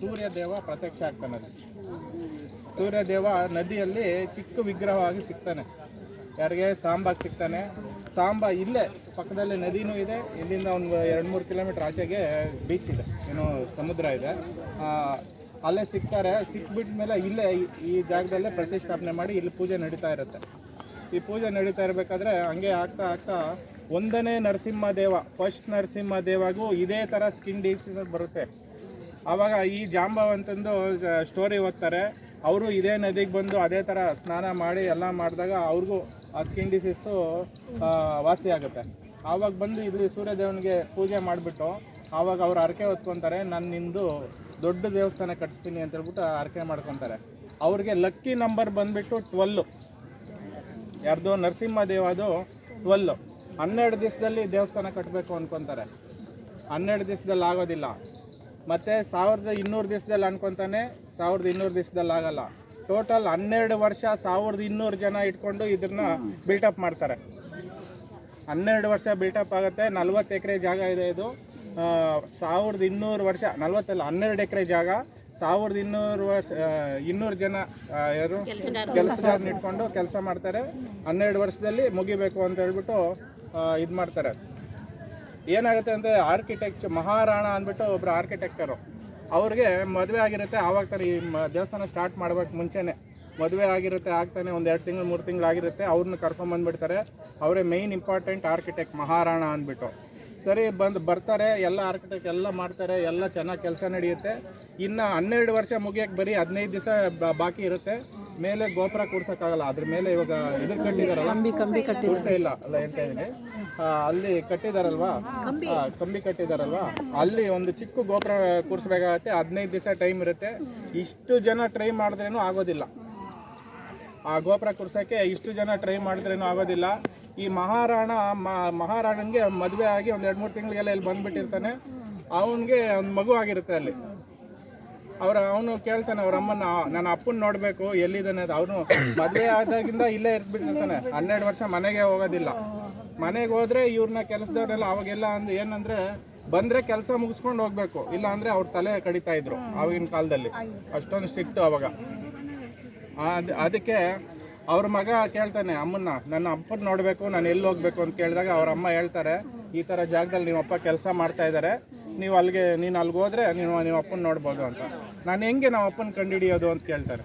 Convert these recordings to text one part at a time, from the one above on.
ಸೂರ್ಯ ದೇವ ಪ್ರತ್ಯಕ್ಷ ಆಗ್ತಾನೆ ಸೂರ್ಯದೇವ ನದಿಯಲ್ಲಿ ಚಿಕ್ಕ ವಿಗ್ರಹವಾಗಿ ಸಿಗ್ತಾನೆ. ಯಾರಿಗೆ? ಸಾಂಬಾಗಿ ಸಿಗ್ತಾನೆ. ಸಾಂಬ ಇಲ್ಲೇ, ಪಕ್ಕದಲ್ಲಿ ನದಿನೂ ಇದೆ. ಇಲ್ಲಿಂದ ಒಂದು ಎರಡು ಮೂರು ಕಿಲೋಮೀಟರ್ ಆಚೆಗೆ ಬೀಚ್ ಇದೆ. ಏನು ಸಮುದ್ರ ಇದೆ. ಅಲ್ಲೇ ಸಿಗ್ತಾರೆ. ಸಿಕ್ಬಿಟ್ಟ ಮೇಲೆ ಇಲ್ಲೇ ಈ- ಜಾಗದಲ್ಲೇ ಪ್ರತಿಷ್ಠಾಪನೆ ಮಾಡಿ ಇಲ್ಲಿ ಪೂಜೆ ನಡೀತಾ ಇರುತ್ತೆ. ಈ ಪೂಜೆ ನಡೀತಾ ಇರಬೇಕಾದ್ರೆ ಹಂಗೆ ಆಗ್ತಾ ಆಗ್ತಾ ಒಂದನೇ ನರಸಿಂಹ ದೇವ ಫಸ್ಟ್ ನರಸಿಂಹ ದೇವಾಗೂ ಇದೇ ಥರ ಸ್ಕಿನ್ ಡಿಸೀಸ್ ಬರುತ್ತೆ. ಆವಾಗ ಈ ಜಾಂಬವಂತಂದು ಸ್ಟೋರಿ ಓದ್ತಾರೆ. ಅವರು ಇದೇ ನದಿಗೆ ಬಂದು ಅದೇ ಥರ ಸ್ನಾನ ಮಾಡಿ ಎಲ್ಲ ಮಾಡಿದಾಗ ಅವ್ರಿಗೂ ಆ ಸ್ಕಿನ್ ಡಿಸೀಸು ವಾಸಿ ಆಗುತ್ತೆ. ಆವಾಗ ಬಂದು ಇಲ್ಲಿ ಸೂರ್ಯದೇವನಿಗೆ ಪೂಜೆ ಮಾಡಿಬಿಟ್ಟು ಆವಾಗ ಅವ್ರು ಹರಕೆ ಹೊತ್ಕೊತಾರೆ, ನಾನು ನಿಂದು ದೊಡ್ಡ ದೇವಸ್ಥಾನ ಕಟ್ಸ್ತೀನಿ ಅಂತ ಹೇಳ್ಬಿಟ್ಟು ಹರಕೆ ಮಾಡ್ಕೊತಾರೆ. ಅವ್ರಿಗೆ ಲಕ್ಕಿ ನಂಬರ್ ಬಂದುಬಿಟ್ಟು ಟ್ವೆಲ್ಲು ಯಾರ್ದು ನರಸಿಂಹ ದೇವದು ಟ್ವೆಲ್ಲು ಹನ್ನೆರಡು ದಿವಸದಲ್ಲಿ ದೇವಸ್ಥಾನ ಕಟ್ಟಬೇಕು ಅಂದ್ಕೊತಾರೆ ಹನ್ನೆರಡು ದಿವಸದಲ್ಲಿ ಆಗೋದಿಲ್ಲ. ಮತ್ತು ಸಾವಿರದ ಇನ್ನೂರು ದಿವಸದಲ್ಲಿ ಅನ್ಕೊತಾನೆ ಸಾವಿರದ ಇನ್ನೂರು ದಿವಸದಲ್ಲಿ ಆಗಲ್ಲ. ಟೋಟಲ್ ಹನ್ನೆರಡು ವರ್ಷ ಸಾವಿರದ ಇನ್ನೂರು ಜನ ಇಟ್ಕೊಂಡು ಇದನ್ನ ಬಿಲ್ಟಪ್ ಮಾಡ್ತಾರೆ. ಹನ್ನೆರಡು ವರ್ಷ ಬಿಲ್ಟಪ್ ಆಗುತ್ತೆ ನಲ್ವತ್ತು ಎಕರೆ ಜಾಗ ಇದೆ ಇದು. ಸಾವಿರದ ಇನ್ನೂರು ವರ್ಷ ನಲ್ವತ್ತಲ್ಲ ಹನ್ನೆರಡು ಎಕರೆ ಜಾಗ ಸಾವಿರದ ಇನ್ನೂರು ವರ್ಷ ಇನ್ನೂರು ಜನ ಯಾರು? ಕೆಲಸಗಾರನ್ನ ಇಟ್ಕೊಂಡು ಕೆಲಸ ಮಾಡ್ತಾರೆ. ಹನ್ನೆರಡು ವರ್ಷದಲ್ಲಿ ಮುಗಿಬೇಕು ಅಂತ ಹೇಳ್ಬಿಟ್ಟು ಇದು ಮಾಡ್ತಾರೆ. ಏನಾಗುತ್ತೆ ಅಂದರೆ ಆರ್ಕಿಟೆಕ್ಚ್ ಮಹಾರಾಣ ಅಂದ್ಬಿಟ್ಟು ಒಬ್ಬರು ಆರ್ಕಿಟೆಕ್ಟರು ಅವ್ರಿಗೆ ಮದುವೆ ಆಗಿರುತ್ತೆ, ಆವಾಗ ತರ ಈ ದೇವಸ್ಥಾನ ಸ್ಟಾರ್ಟ್ ಮಾಡ್ಬೇಕು ಮುಂಚೆನೆ. ಮದುವೆ ಆಗಿರುತ್ತೆ ಆಗ್ತಾನೆ ಒಂದು ಎರಡು ತಿಂಗಳು, ಮೂರು ತಿಂಗಳು ಆಗಿರುತ್ತೆ ಅವ್ರನ್ನ ಕರ್ಕೊಂಬಂದ್ಬಿಡ್ತಾರೆ ಅವರೇ ಮೈನ್ ಇಂಪಾರ್ಟೆಂಟ್ ಆರ್ಕಿಟೆಕ್ಟ್ ಮಹಾರಾಣ ಅಂದ್ಬಿಟ್ಟು. ಸರಿ, ಬಂದು ಬರ್ತಾರೆ, ಎಲ್ಲ ಆರ್ಕಿಟೆಕ್ಟ್ ಎಲ್ಲ ಮಾಡ್ತಾರೆ, ಎಲ್ಲ ಚೆನ್ನಾಗಿ ಕೆಲಸ ನಡೆಯುತ್ತೆ. ಇನ್ನು ಹನ್ನೆರಡು ವರ್ಷ ಮುಗಿಯೋಕ್ಕೆ ಬರೀ ಹದಿನೈದು ದಿವಸ ಬಾಕಿ ಇರುತ್ತೆ. ಮೇಲೆ ಗೋಪುರ ಕೂರ್ಸೋಕ್ಕಾಗಲ್ಲ ಅದ್ರ ಮೇಲೆ ಇವಾಗ ಇದು ಕಟ್ಟಿದಾರಲ್ಲ? ಕಂಬಿ ಕೂರ್ಸೇ ಇಲ್ಲ ಅಲ್ಲ ಹೇಳ್ತಾ ಇದ್ದೀನಿ. ಅಲ್ಲಿ ಕಟ್ಟಿದಾರಲ್ವಾ? ಆ, ಕಂಬಿ ಕಟ್ಟಿದಾರಲ್ವಾ? ಅಲ್ಲಿ ಒಂದು ಚಿಕ್ಕ ಗೋಪುರ ಕೂರ್ಸಬೇಕಾಗುತ್ತೆ ಹದಿನೈದು ದಿವಸ ಟೈಮ್ ಇರುತ್ತೆ. ಇಷ್ಟು ಜನ ಟ್ರೈ ಮಾಡಿದ್ರೇನು ಆಗೋದಿಲ್ಲ. ಆ ಗೋಪುರ ಕೂರ್ಸೋಕ್ಕೆ ಇಷ್ಟು ಜನ ಟ್ರೈ ಮಾಡಿದ್ರೇನು ಆಗೋದಿಲ್ಲ. ಈ ಮಹಾರಾಣ ಮ- ಮಹಾರಾಣನ್ಗೆ ಮದುವೆ ಆಗಿ ಒಂದು ಎರಡು ಮೂರು ತಿಂಗಳಿಗೆಲ್ಲ ಇಲ್ಲಿ ಬಂದ್ಬಿಟ್ಟಿರ್ತಾನೆ. ಅವನಿಗೆ ಒಂದು ಮಗು ಆಗಿರುತ್ತೆ ಅಲ್ಲಿ. ಅವ್ರ ಅವನು ಕೇಳ್ತಾನೆ, ಅವ್ರ ಅಮ್ಮನ ನನ್ನ ಅಪ್ಪನ ನೋಡಬೇಕು, ಎಲ್ಲಿದ್ದಾನೆ ಅದು ಅವನು ಮದುವೆ ಆದಾಗಿಂದ ಇಲ್ಲೇ ಇರ್ಬಿಟ್ಟಿರ್ತಾನೆ. ಹನ್ನೆರಡು ವರ್ಷ ಮನೆಗೆ ಹೋಗೋದಿಲ್ಲ. ಮನೆಗೆ ಹೋದ್ರೆ ಇವ್ರನ್ನ ಕೆಲಸದವ್ರೆಲ್ಲ ಅವಾಗೆಲ್ಲ ಅಂದ್ ಏನಂದ್ರೆ ಬಂದ್ರೆ ಕೆಲಸ ಮುಗಿಸ್ಕೊಂಡು ಹೋಗ್ಬೇಕು. ಇಲ್ಲ ಅಂದ್ರೆ ಅವ್ರ ತಲೆ ಕಡಿತಾ ಇದ್ರು ಆವಾಗಿನ ಕಾಲದಲ್ಲಿ. ಅಷ್ಟೊಂದು ಸ್ಟ್ರಿಕ್ಟ್ ಅವಾಗ. ಅದ್- ಅದಕ್ಕೆ ಅವ್ರ ಮಗ ಕೇಳ್ತಾನೆ, ಅಮ್ಮನ್ನ, ನನ್ನ ಅಪ್ಪನ ನೋಡಬೇಕು, ನಾನು ಎಲ್ಲಿ ಹೋಗ್ಬೇಕು? ಅಂತ ಕೇಳಿದಾಗ ಅವ್ರ ಅಮ್ಮ ಹೇಳ್ತಾರೆ, ಈ ಥರ ಜಾಗದಲ್ಲಿ ನಿಮ್ಮಪ್ಪ ಕೆಲಸ ಮಾಡ್ತಾ ಇದ್ದಾರೆ ನೀವು ಅಲ್ಲಿಗೆ, ನೀನು ಅಲ್ಲಿಗೆ ಹೋದ್ರೆ ನೀವು ನಿಮ್ಮ ಅಪ್ಪನ ನೋಡ್ಬೋದು ಅಂತ. ನಾನು ಹೆಂಗೆ ನಮ್ಮ ಅಪ್ಪನ ಕಂಡುಹಿಡಿಯೋದು ಅಂತ ಕೇಳ್ತಾರೆ.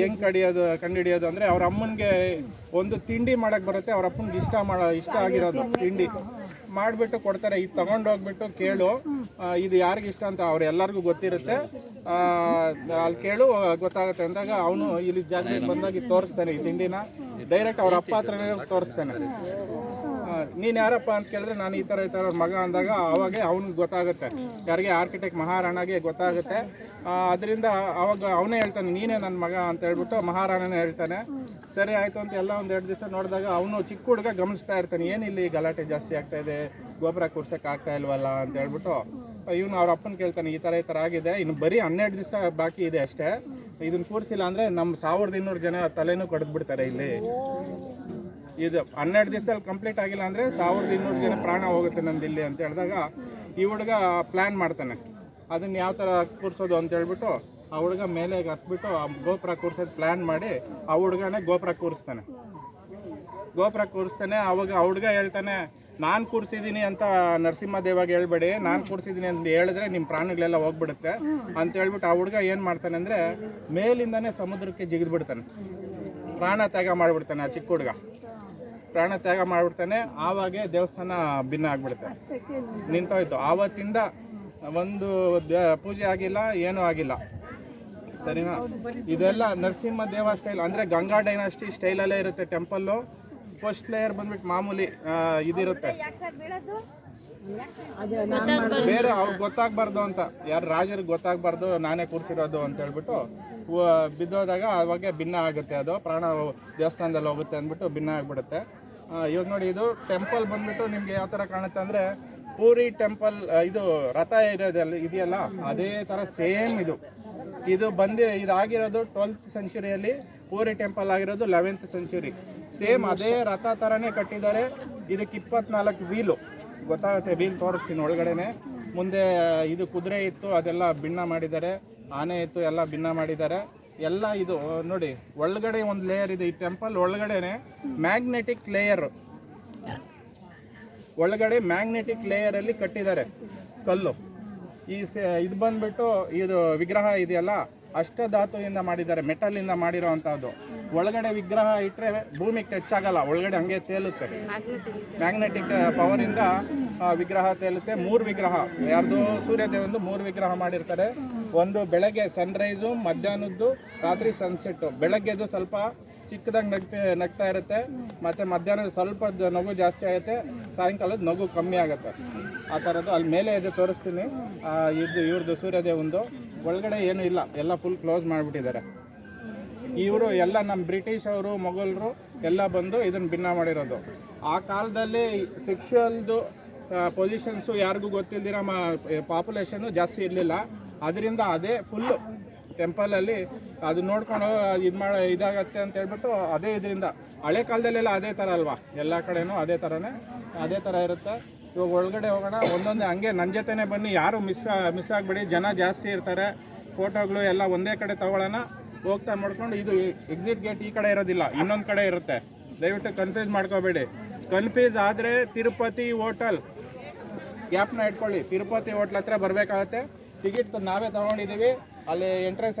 ಹೆಂಗ್ ಕಡಿಯೋದು, ಕಂಡುಹಿಡಿಯೋದು ಅಂದ್ರೆ ಅವ್ರ ಅಮ್ಮನಿಗೆ ಒಂದು ತಿಂಡಿ ಮಾಡಕ್ ಬರುತ್ತೆ, ಅವ್ರ ಅಪ್ಪನಿಗೆ ಇಷ್ಟ ಮಾಡೋ, ಇಷ್ಟ ಆಗಿರೋದು ತಿಂಡಿ. ಮಾಡಿಬಿಟ್ಟು ಕೊಡ್ತಾರೆ, ಇದು ತಗೊಂಡೋಗ್ಬಿಟ್ಟು ಕೇಳು. ಇದು ಯಾರಿಗೆ ಇಷ್ಟ ಅಂತ ಅವ್ರು ಎಲ್ಲರಿಗೂ ಗೊತ್ತಿರುತ್ತೆ. ಅಲ್ಲಿ ಕೇಳು, ಗೊತ್ತಾಗುತ್ತೆ ಅಂದಾಗ ಅವನು ಇಲ್ಲಿ ಜಾಗಕ್ಕೆ ಬಂದಾಗ ತೋರಿಸ್ತಾನೆ ಈ ತಿಂಡಿನ. ಡೈರೆಕ್ಟ್ ಅವ್ರ ಅಪ್ಪ ಹತ್ರನೇ ತೋರಿಸ್ತಾನೆ. ನೀನ್ ಯಾರಪ್ಪ ಅಂತ ಕೇಳಿದ್ರೆ ನಾನು ಈ ಥರ ಈ ಥರ ಮಗ ಅಂದಾಗ ಅವಾಗೆ ಅವನಿಗೆ ಗೊತ್ತಾಗುತ್ತೆ. ಯಾರಿಗೆ ಆರ್ಕಿಟೆಕ್ಟ್ ಮಹಾರಾಣಗೆ ಗೊತ್ತಾಗುತ್ತೆ. ಅದರಿಂದ ಅವಾಗ ಅವನೇ ಹೇಳ್ತಾನೆ, ನೀನೇ ನನ್ನ ಮಗ ಅಂತ ಹೇಳ್ಬಿಟ್ಟು ಮಹಾರಾಣನೇ ಹೇಳ್ತಾನೆ. ಸರಿ ಆಯಿತು ಅಂತ ಎಲ್ಲ ಒಂದು ಎರಡು ದಿವಸ ನೋಡಿದಾಗ ಅವನು ಚಿಕ್ಕ ಹುಡುಗ ಗಮನಿಸ್ತಾ ಇರ್ತಾನೆ, ಏನಿಲ್ಲಿ ಗಲಾಟೆ ಜಾಸ್ತಿ ಆಗ್ತಾ ಇದೆ, ಗೊಬ್ಬರ ಕೂರ್ಸಕ್ ಆಗ್ತಾ ಇಲ್ವಲ್ಲ ಅಂತ ಹೇಳ್ಬಿಟ್ಟು ಇವನು ಅವ್ರ ಅಪ್ಪನ ಕೇಳ್ತಾನೆ, ಈ ಥರ ಈ ಥರ ಆಗಿದೆ. ಇನ್ನು ಬರೀ ಹನ್ನೆರಡು ದಿವಸ ಬಾಕಿ ಇದೆ ಅಷ್ಟೇ. ಇದನ್ನ ಕೂರಿಸಿಲ್ಲ ಅಂದರೆ ನಮ್ಮ ಸಾವಿರದ ಇನ್ನೂರು ಜನ ತಲೆನೂ ಕಡ್ದು ಬಿಡ್ತಾರೆ ಇಲ್ಲಿ. ಇದು ಹನ್ನೆರಡು ದಿವಸದಲ್ಲಿ ಕಂಪ್ಲೀಟ್ ಆಗಿಲ್ಲ ಅಂದರೆ ಸಾವಿರದ ಇನ್ನೂರು ಜನ ಪ್ರಾಣ ಹೋಗುತ್ತೆ ನಂದು ಇಲ್ಲಿ ಅಂತ ಹೇಳಿದಾಗ ಈ ಹುಡುಗ ಪ್ಲ್ಯಾನ್ ಮಾಡ್ತಾನೆ. ಅದನ್ನ ಯಾವ ಥರ ಕೂರಿಸೋದು ಅಂತ ಹೇಳ್ಬಿಟ್ಟು ಆ ಹುಡುಗ ಮೇಲೆ ಹತ್ಬಿಟ್ಟು ಆ ಗೋಪುರ ಕೂರಿಸೋದು ಪ್ಲ್ಯಾನ್ ಮಾಡಿ ಆ ಹುಡುಗನೇ ಗೋಪುರ ಕೂರಿಸ್ತಾನೆ. ಗೋಪುರ ಕೂರಿಸ್ತಾನೆ, ಅವಾಗ ಆ ಹುಡುಗ ಹೇಳ್ತಾನೆ, ನಾನು ಕೂರಿಸಿದ್ದೀನಿ ಅಂತ ನರಸಿಂಹದೇವಾಗ ಹೇಳ್ಬೇಡಿ, ನಾನು ಕೂರಿಸಿದ್ದೀನಿ ಅಂತ ಹೇಳಿದ್ರೆ ನಿಮ್ಮ ಪ್ರಾಣಿಗಳೆಲ್ಲ ಹೋಗ್ಬಿಡುತ್ತೆ. ಅಂತ ಹೇಳ್ಬಿಟ್ಟು ಆ ಹುಡುಗ ಏನು ಮಾಡ್ತಾನೆ ಅಂದರೆ ಮೇಲಿಂದನೇ ಸಮುದ್ರಕ್ಕೆ ಜಿಗಿದ್ಬಿಡ್ತಾನೆ. ಪ್ರಾಣ ತ್ಯಾಗ ಮಾಡಿಬಿಡ್ತಾನೆ ಆ ಚಿಕ್ಕ ಹುಡುಗ. ಪ್ರಾಣ ತ್ಯಾಗ ಮಾಡಿಬಿಡ್ತಾನೆ. ಆವಾಗೆ ದೇವಸ್ಥಾನ ಭಿನ್ನ ಆಗ್ಬಿಡುತ್ತೆ. ನಿಂತೋಯ್ತು. ಆವತ್ತಿಂದ ಒಂದು ಪೂಜೆ ಆಗಿಲ್ಲ, ಏನೂ ಆಗಿಲ್ಲ. ಸರಿನಾ? ಇದೆಲ್ಲ ನರಸಿಂಹ ದೇವ ಸ್ಟೈಲ್ ಅಂದರೆ ಗಂಗಾ ಡೈನಾಸ್ಟಿ ಸ್ಟೈಲಲ್ಲೇ ಇರುತ್ತೆ ಟೆಂಪಲ್ಲು ಫಸ್ಟ್ ಲೇಯರ್ ಬಂದ್ಬಿಟ್ಟು ಮಾಮೂಲಿ ಇದಿರುತ್ತೆ. ಬೇರೆ ಅವ್ರಿಗೆ ಗೊತ್ತಾಗ್ಬಾರ್ದು ಅಂತ. ಯಾರು ರಾಜರಿಗೆ ಗೊತ್ತಾಗ್ಬಾರ್ದು, ನಾನೇ ಕೂರ್ಸಿರೋದು ಅಂತ ಹೇಳ್ಬಿಟ್ಟು ಬಿದ್ದೋದಾಗ ಅವಾಗ ಭಿನ್ನ ಆಗುತ್ತೆ ಅದು. ಪ್ರಾಣ ದೇವಸ್ಥಾನದಲ್ಲಿ ಹೋಗುತ್ತೆ ಅಂದ್ಬಿಟ್ಟು ಭಿನ್ನ ಆಗ್ಬಿಡುತ್ತೆ. ಇವಾಗ ನೋಡಿ, ಇದು ಟೆಂಪಲ್ ಬಂದ್ಬಿಟ್ಟು ನಿಮ್ಗೆ ಯಾವ ಥರ ಕಾಣುತ್ತೆ ಅಂದ್ರೆ ಪೂರಿ ಟೆಂಪಲ್ ಇದು ರಥ ಇರೋದಲ್ಲ ಇದೆಯಲ್ಲ, ಅದೇ ಥರ ಸೇಮ್ ಇದು. ಇದು ಬಂದು ಇದಾಗಿರೋದು ಟ್ವೆಲ್ತ್ ಸೆಂಚುರಿಯಲ್ಲಿ ಪೂರಿ ಟೆಂಪಲ್ ಆಗಿರೋದು ಲೆವೆಂತ್ ಸೆಂಚುರಿ ಸೇಮ್ ಅದೇ ರಥ ಥರನೇ ಕಟ್ಟಿದ್ದಾರೆ. ಇದಕ್ಕೆ ಇಪ್ಪತ್ನಾಲ್ಕು ವೀಲು ಗೊತ್ತಾಗುತ್ತೆ ವೀಲ್ ತೋರಿಸ್ತೀನಿ ಒಳಗಡೆನೆ. ಮುಂದೆ ಇದು ಕುದುರೆ ಇತ್ತು, ಅದೆಲ್ಲ ಭಿನ್ನ ಮಾಡಿದ್ದಾರೆ. ಆನೆ ಇತ್ತು, ಎಲ್ಲ ಭಿನ್ನ ಮಾಡಿದ್ದಾರೆ. ಎಲ್ಲ ಇದು, ನೋಡಿ, ಒಳಗಡೆ ಒಂದು ಲೇಯರ್ ಇದೆ. ಈ ಟೆಂಪಲ್ ಒಳಗಡೆನೆ ಮ್ಯಾಗ್ನೆಟಿಕ್ ಲೇಯರ್ ಒಳಗಡೆ ಮ್ಯಾಗ್ನೆಟಿಕ್ ಲೇಯರ್ ಅಲ್ಲಿ ಕಟ್ಟಿದ್ದಾರೆ ಕಲ್ಲು. ಈ ಇದು ಬಂದ್ಬಿಟ್ಟು ಇದು ವಿಗ್ರಹ ಇದೆಯಲ್ಲ, ಅಷ್ಟಧಾತುವಿಂದ ಮಾಡಿದ್ದಾರೆ ಮೆಟಲ್ ಇಂದ ಮಾಡಿರೋ ಅಂತದ್ದು ಒಳಗಡೆ ವಿಗ್ರಹ ಇಟ್ಟರೆ ಭೂಮಿಗೆ ಟಚ್ ಆಗಲ್ಲ, ಒಳಗಡೆ ಹಂಗೆ ತೇಲುತ್ತೆ. ಮ್ಯಾಗ್ನೆಟಿಕ್ ಪವರ್ ಇಂದ ವಿಗ್ರಹ ತೇಲುತ್ತೆ. ಮೂರು ವಿಗ್ರಹ, ಯಾರ್ದು ಸೂರ್ಯದೇವಂದು ಮೂರು ವಿಗ್ರಹ ಮಾಡಿರ್ತಾರೆ. ಒಂದು ಬೆಳಗ್ಗೆ ಸನ್ರೈಸು ಮಧ್ಯಾಹ್ನದ್ದು ರಾತ್ರಿ ಸನ್ಸೆಟ್ಟು ಬೆಳಗ್ಗೆದು ಸ್ವಲ್ಪ ಚಿಕ್ಕದಾಗಿ ನಗ್ತಾ ನಗ್ತಾ ಇರುತ್ತೆ. ಮತ್ತು ಮಧ್ಯಾಹ್ನದ ಸ್ವಲ್ಪ ನಗು ಜಾಸ್ತಿ ಆಗುತ್ತೆ. ಸಾಯಂಕಾಲದ ನಗು ಕಮ್ಮಿ ಆಗುತ್ತೆ. ಆ ಥರದ್ದು ಅಲ್ಲಿ ಮೇಲೆ ಇದೆ ತೋರಿಸ್ತೀನಿ. ಇದು ಇವ್ರದ್ದು ಸೂರ್ಯದೇವಂದು ಒಳಗಡೆ ಏನೂ ಇಲ್ಲ. ಎಲ್ಲ ಫುಲ್ ಕ್ಲೋಸ್ ಮಾಡಿಬಿಟ್ಟಿದ್ದಾರೆ. ಇವರು ಎಲ್ಲ ನಮ್ಮ ಬ್ರಿಟಿಷ್ ಅವರು, ಮೊಘಲರು ಎಲ್ಲ ಬಂದು ಇದನ್ನು ಭಿನ್ನ ಮಾಡಿರೋದು. ಆ ಕಾಲದಲ್ಲಿ ಸೆಕ್ಷುವಲ್ದು ಪೊಸಿಷನ್ಸು ಯಾರಿಗೂ ಗೊತ್ತಿಲ್ದಿರ ಮಾ ಪಾಪ್ಯುಲೇಷನ್ನು ಜಾಸ್ತಿ ಇರಲಿಲ್ಲ. ಅದರಿಂದ ಅದೇ ಫುಲ್ಲು ಟೆಂಪಲಲ್ಲಿ ಅದು ನೋಡ್ಕೊಂಡು ಇದು ಮಾಡ, ಇದಾಗತ್ತೆ ಅಂತ ಹೇಳ್ಬಿಟ್ಟು ಅದೇ ಇದರಿಂದ. ಹಳೆ ಕಾಲದಲ್ಲೆಲ್ಲ ಅದೇ ಥರ ಅಲ್ವಾ? ಎಲ್ಲ ಕಡೆನೂ ಅದೇ ಥರನೇ ಅದೇ ಥರ ಇರುತ್ತೆ. ಇವಾಗ ಒಳಗಡೆ ಹೋಗೋಣ, ಒಂದೊಂದು, ಹಂಗೆ ನನ್ನ ಜೊತೆನೇ ಬನ್ನಿ, ಯಾರು ಮಿಸ್ ಮಿಸ್ ಆಗಬೇಡಿ, ಜನ ಜಾಸ್ತಿ ಇರ್ತಾರೆ ಫೋಟೋಗಳು ಎಲ್ಲ ಒಂದೇ ಕಡೆ ತಗೊಳ್ಳೋಣ. ಹೋಗ್ತಾ ಮಾಡ್ಕೊಂಡು ಇದು ಎಕ್ಸಿಟ್ ಗೇಟ್ ಈ ಕಡೆ ಇರೋದಿಲ್ಲ, ಇನ್ನೊಂದು ಕಡೆ ಇರುತ್ತೆ. ದಯವಿಟ್ಟು ಕನ್ಫ್ಯೂಸ್ ಮಾಡ್ಕೋಬೇಡಿ. ಕನ್ಫ್ಯೂಸ್ ಆದರೆ ತಿರುಪತಿ ಹೋಟೆಲ್ ಗ್ಯಾಪ್ನ ಇಟ್ಕೊಳ್ಳಿ, ತಿರುಪತಿ ಹೋಟ್ಲ್ ಹತ್ರ ಬರಬೇಕಾಗತ್ತೆ. ಟಿಕೆಟ್ ನಾವೇ ತಗೊಂಡಿದ್ದೀವಿ. ಅಲ್ಲಿ ಎಂಟ್ರೆನ್ಸ್